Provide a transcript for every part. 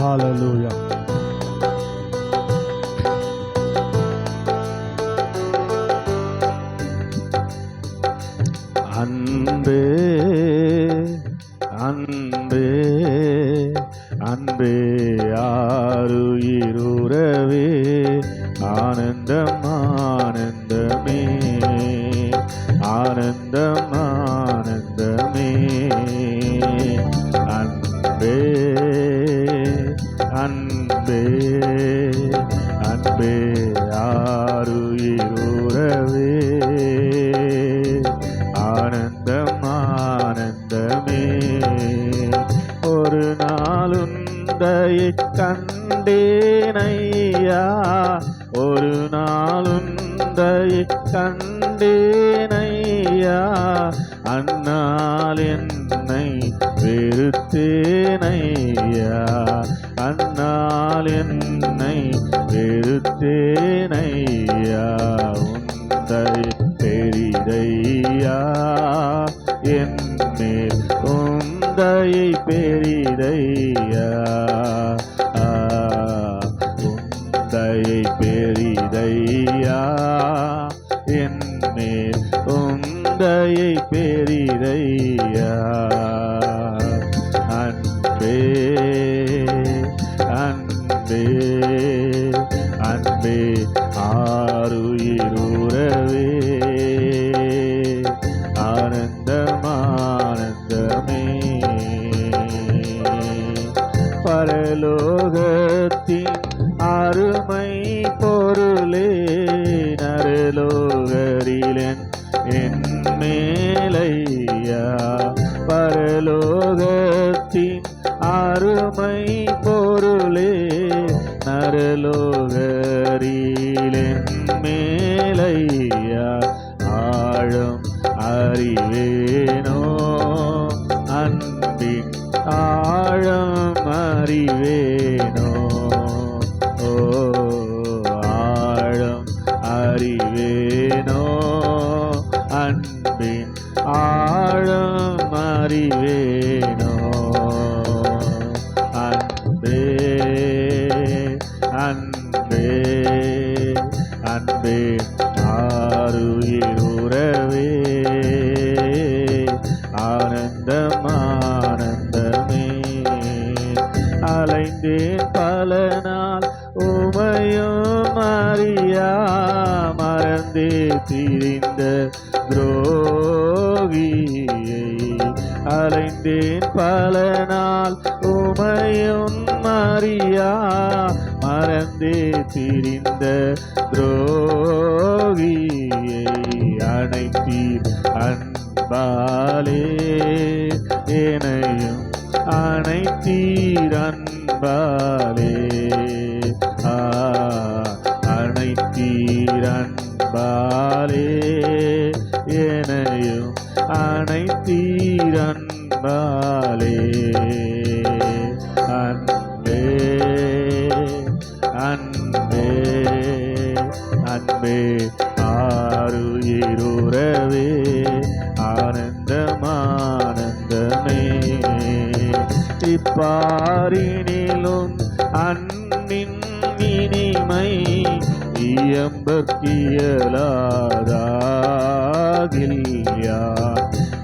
ஹalleluya அன்பே அன்பே அன்பே. அன்பே அன்பே ஆருயிருவே ஆனந்தம் ஆனந்தமே. ஒரு நாளுந்தையை கண்டேனையா ஒரு நாளுந்தையை கண்டேனையா அந்நாள் என்னை வெறுத்தேனையா அந்நாள் என்னை வெறுத்தேனையா? உந்தை பெரிதையா? என் மேல் உந்தை பெரிதையா? அருமை பொருளே நரலோகரிலன் என் மேலையா? பரலோகத்தின் அருமை பொருளே நரலோகரிலன் மேலையா? ஆழும் அறிவேனோ அறிவேனோ? அன்பின் ஆழம் அறிவேனோ? அன்பே அன்பே அன்பே ஆருயிருவே ஆனந்தம் ஆனந்தமே. அலைந்தேன் பல மறந்தே திரிந்த துரோகியை அலைந்தேன் பல நாள் உமையும் மறியா மறந்தே திரிந்த துரோகியை அனைத்தீர் அன்பாலே. ஏனையும் அனைத்தீர் அன்பாலே. அன்பாலே எனையும் அனைத்தீரன்பாலே அன்பே அன்பே அன்பே ஆறு ஆனந்தம் ஆனந்தமானந்தமே. இப்பாரினிலும் அன்பின் இயம்பக்கியலாதாகில்யா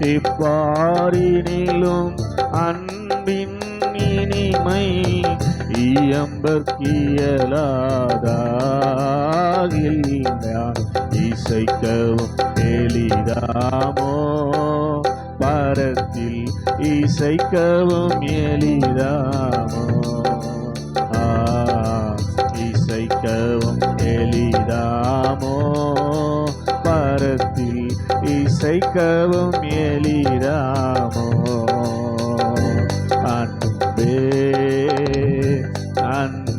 இப்பாரினிலும் அன்பின் இனிமை இயம்பக்கியலாதாகில்யா இசைக்கவும் எளிதாமோ? பரத்தில் இசைக்கவும் எளிதாமோ? ஆ, இசைக்கவும் அசைக்கவும் எளிதாமோ? அன்பே அன்பு.